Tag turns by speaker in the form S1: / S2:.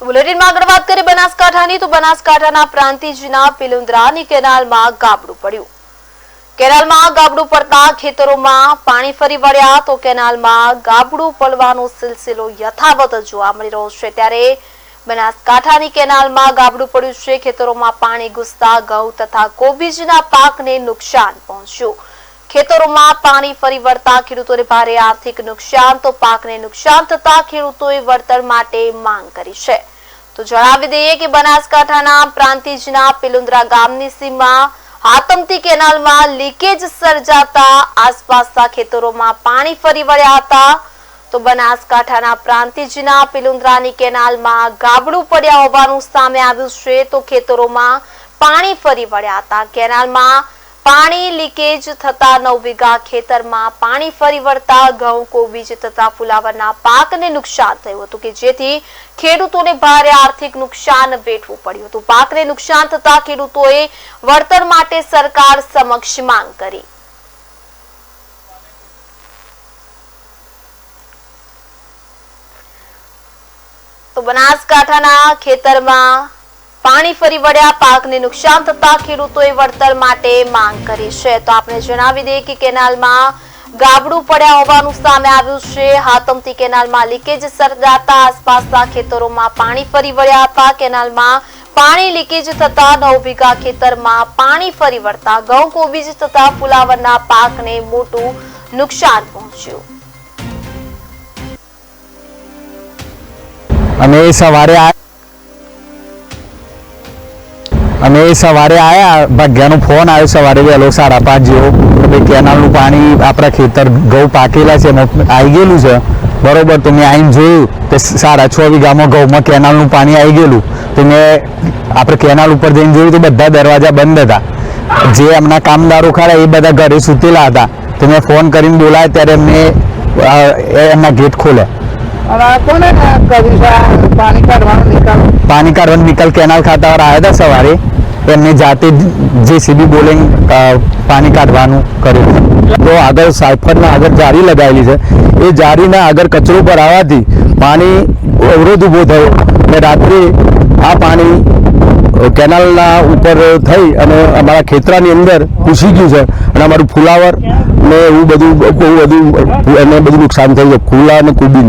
S1: તો બુલેટિનમાં ગાબડું પાણી ફરી વળ્યા તો કેનાલમાં ગાબડું પડવાનો સિલસિલો યથાવત જોવા મળી રહ્યો છે. ત્યારે બનાસકાંઠાની કેનાલમાં ગાબડું પડ્યું છે, ખેતરોમાં પાણી ઘૂસતા ઘઉં તથા કોબીજના પાકને નુકસાન પહોંચ્યું. ખેતરોમાં પાણી ફરી વળતા ખેડૂતોને ભારે આર્થિક નુકસાન, તો પાકને નુકસાન થતા ખેડૂતોએ વળતર માટે માંગ કરી છે. તો જણાવી દઈએ કે બનાસકાંઠાના પ્રાંતિજના પિલુંદ્રા ગામની સીમા હાતમતી કેનાલમાં લીકેજ સર્જાતા આસપાસના ખેતરોમાં પાણી ફરી વળ્યા હતા. તો બનાસકાંઠાના પ્રાંતિજના પિલુંદ્રાની કેનાલમાં ગાબડું પડ્યા હોવાનું સામે આવ્યું છે. તો ખેતરોમાં પાણી ફરી વળ્યા હતા. કેનાલમાં પાણી લીકેજ થતા નવ ખેતરમાં પાણી ફરી વળતા ઘઉં કોબીજ તથા ફુલાવરના પાકને નુકસાન થયું હતું કે જેથી ખેડૂતોને ભારે આર્થિક નુકસાન વેઠવું પડ્યું હતું. પાકને નુકસાન થતા ખેડૂતોએ વળતર માટે સરકાર સમક્ષ માંગ કરી. તો બનાસકાંઠાના ખેતરમાં પાણી ફરી વળ્યા, પાકને નુકસાન થતા ખેડૂતોએ વળતર માટે માંગ કરી છે. તો આપણે જણાવી દઈએ કે કેનાલમાં ગાબડું પડ્યા હોવાનું સામે આવ્યું છે. હાતમતી કેનાલમાં લીકેજ સર્જાતા આસપાસના ખેતરોમાં પાણી ફરી વળ્યા હતા. કેનાલમાં પાણી લીકેજ થતા નવ વીઘા ખેતરમાં પાણી ફરી વળતા ઘઉં, કોબીજ તથા ફુલાવરના પાકને મોટું નુકસાન પહોંચ્યું.
S2: અને સવારે આ અને એ સવારે આવ્યા ભાગ્યાનો ફોન આવ્યો, સવારે વહેલો સાડા પાંચ જેવો. કે કેનાલનું પાણી આપણા ખેતર ઘઉં પાકેલા છે આવી ગયેલું છે. બરોબર, તો મેં આવીને જોયું કે સાડા છ વીઘામાં ઘઉંમાં કેનાલનું પાણી આવી ગયેલું. તો મેં આપણે કેનાલ ઉપર જઈને જોયું તો બધા દરવાજા બંધ હતા. જે એમના કામદારો ખરા એ બધા ઘરે સૂતેલા હતા. તો મેં ફોન કરીને બોલાય, ત્યારે એમને એમના ગેટ ખોલ્યા.
S3: પાણી કાઢવાનો નિકાલ?
S2: પાણી કાઢવાનો નિકાલ કેનાલ ખાતાવાળા આવ્યા હતા સવારે. એમને જાતે જેસીબી બોલિંગ પાણી કાઢવાનું કર્યું. તો આગળ સાયફરના આગળ જારી લગાવેલી છે. એ જારીના આગળ કચરો પર આવવાથી પાણી અવરોધ ઊભો થયો અને રાત્રે આ પાણી કેનાલના ઉપર થઈ અને અમારા ખેતરાની અંદર ઘૂસી ગયું છે. અને અમારું ફુલાવર ને એવું બધું, બહુ બધું એને બધું નુકસાન થયું છે. ફૂલા અને કુબીન